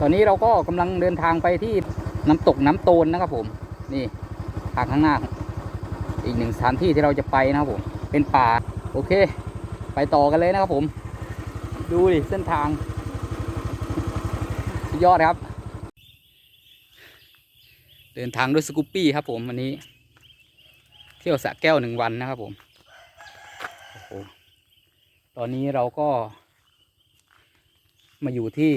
ตอนนี้เราก็กำลังเดินทางไปที่น้ำตกน้ำโตนนะครับผม นี่ทางข้างหน้า อีกหนึ่งสถานที่ที่เราจะไปนะครับผม เป็นป่า โอเค ไปต่อกันเลยนะครับผม ดูดิเส้นทางยอดครับ เดินทางด้วยสกูปปี้ครับผมวันนี้ เที่ยวสะแก้วหนึ่งวันนะครับผมโอ้โหตอนนี้เราก็มาอยู่ที่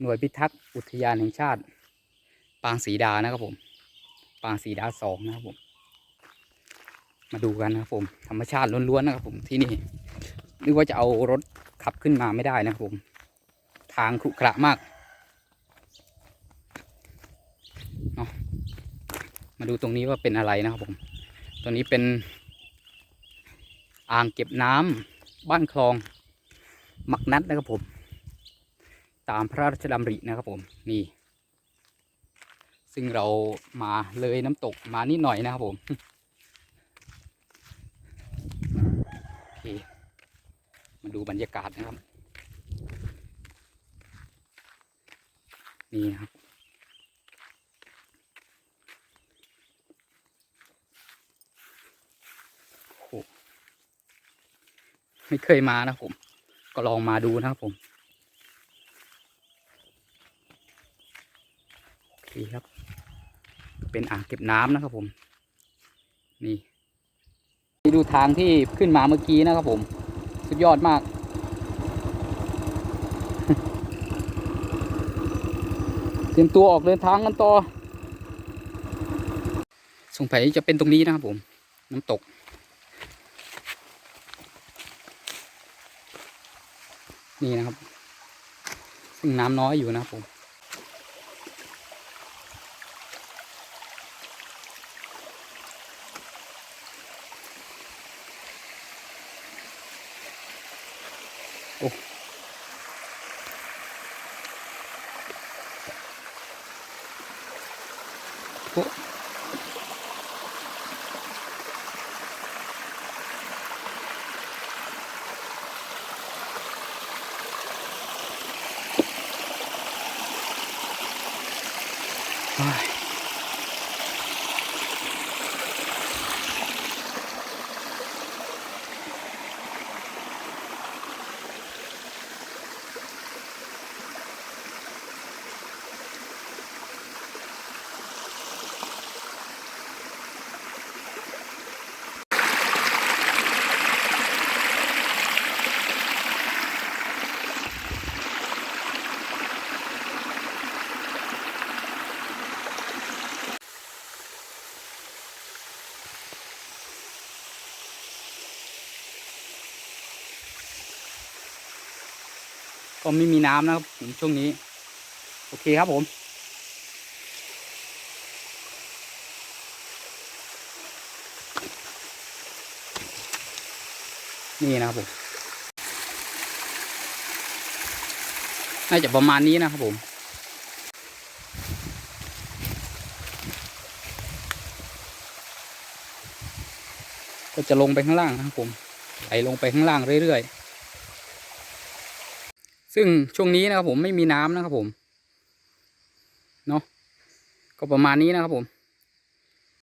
หน่วยพิทักษ์อุทยานแห่งชาติ ปางสีดานะครับผม ปางสีดาสองนะครับผม มาดูกันนะครับผม ธรรมชาติล้วนๆนะครับผมที่นี่นึกว่าจะเอารถขับขึ้นมาไม่ได้นะครับผม ทางขรุขระมากเนาะมาดูตรงนี้ว่าเป็นอะไรนะครับผม ตรงนี้เป็นอ่างเก็บน้ำบ้านคลอง มักนัดนะครับผม ตามพระราชดำรินะครับผมนี่ ซึ่งเรามาเลยน้ำตกมานิดหน่อยนะครับผมโอเคมาดูบรรยากาศนะครับ นี่นะครับไม่เคยมานะครับผม ก็ลองมาดูนะครับผม โอเครับ เป็นอ่างเก็บน้ำนะครับผมนี่นี่ดูทางที่ขึ้นมาเมื่อกี้นะครับผม สุดยอดมากเตรียมตัวออกเดินทางกันต่อสงสัยจะเป็นตรงนี้นะครับผม น้ำตกนี่นะครับ ซึ่งน้ำน้อยอยู่นะครับผม โอ้โอ้ ก็ไม่มีน้ำนะครับผมช่วงนี้ โอเคครับผมนี่นะครับผม น่าจะประมาณนี้นะครับผม ก็จะลงไปข้างล่างนะครับผมไหลลงไปข้างล่างเรื่อยๆ ซึ่งช่วงนี้นะครับผมไม่มีน้ำนะครับผม เนาะก็ประมาณนี้นะครับผม